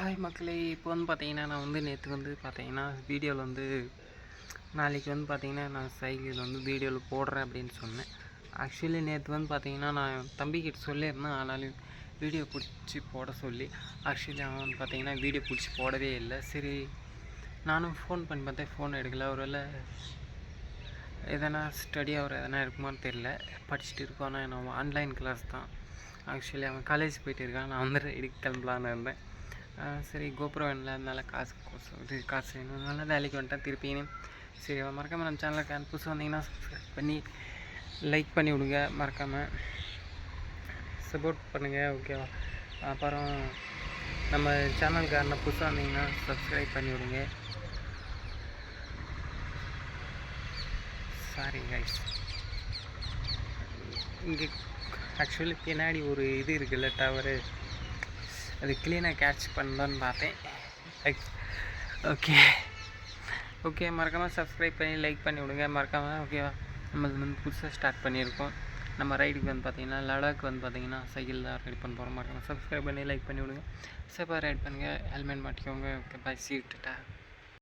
Hi மக்களே இப்போ வந்து பார்த்தீங்கன்னா நான் வந்து நேற்று வந்து பார்த்தீங்கன்னா வீடியோவில் வந்து நாளைக்கு வந்து பார்த்தீங்கன்னா நான் சைக்கிள் வந்து வீடியோவில் போடுறேன் அப்படின்னு சொன்னேன். ஆக்சுவலி நேற்று வந்து பார்த்தீங்கன்னா நான் தம்பிக்கிட்ட சொல்லியிருந்தேன் ஆனாலும் வீடியோ பிடிச்சி போட சொல்லி. ஆக்சுவலி அவன் வந்து பார்த்தீங்கன்னா வீடியோ பிடிச்சி போடவே இல்லை. சரி நானும் ஃபோன் பண்ணி பார்த்தேன் ஃபோன் எடுக்கல. ஒருவேளை எதனா ஸ்டடி அவர் எதனா இருக்குமான்னு தெரில படிச்சுட்டு இருக்கோம் ஆனால் நான் ஆன்லைன் கிளாஸ் தான். ஆக்சுவலி அவன் காலேஜ் போயிட்டு இருக்கான் நான் வந்து எடுக்க கிளம்பலான்னு இருந்தேன். சரி கோபுரம் வேணும்ல அதனால காசு கோசம் இது காசு வேணும்னால வேலைக்கு வந்துட்டேன் திருப்பியும். சரி மறக்காமல் நம்ம சேனலுக்கு புதுசு வந்தீங்கன்னா சப்ஸ்கிரைப் பண்ணி லைக் பண்ணி விடுங்க மறக்காமல் சப்போர்ட் பண்ணுங்கள் ஓகேவா அப்புறம் நம்ம சேனலுக்கு யாருன்னா புதுசாக வந்தீங்கன்னா சப்ஸ்கிரைப் பண்ணி விடுங்க. சாரி கைஸ் இங்கே ஆக்சுவலி பின்னாடி ஒரு இது இருக்குல்ல டவரு அது க்ளீனாக கேட்ச் பண்ணலான்னு பார்த்தேன். ஓகே ஓகே மறக்காமல் சப்ஸ்கிரைப் பண்ணி லைக் பண்ணி விடுங்க. மறக்காமல் ஓகேவா நம்ம இது வந்து புதுசாக ஸ்டார்ட் பண்ணியிருக்கோம். நம்ம ரைடுக்கு வந்து பார்த்தீங்கன்னா லடாக் வந்து பார்த்தீங்கன்னா சைக்கிள் தான் ரைட் பண்ண போகிறோம் மறக்காமல் சப்ஸ்கிரைப் பண்ணி லைக் பண்ணி விடுங்க. சேஃபாக ரைட் பண்ணுங்கள் ஹெல்மெட் மாட்டிக்கோங்க. Okay bye சீட்டுட்டா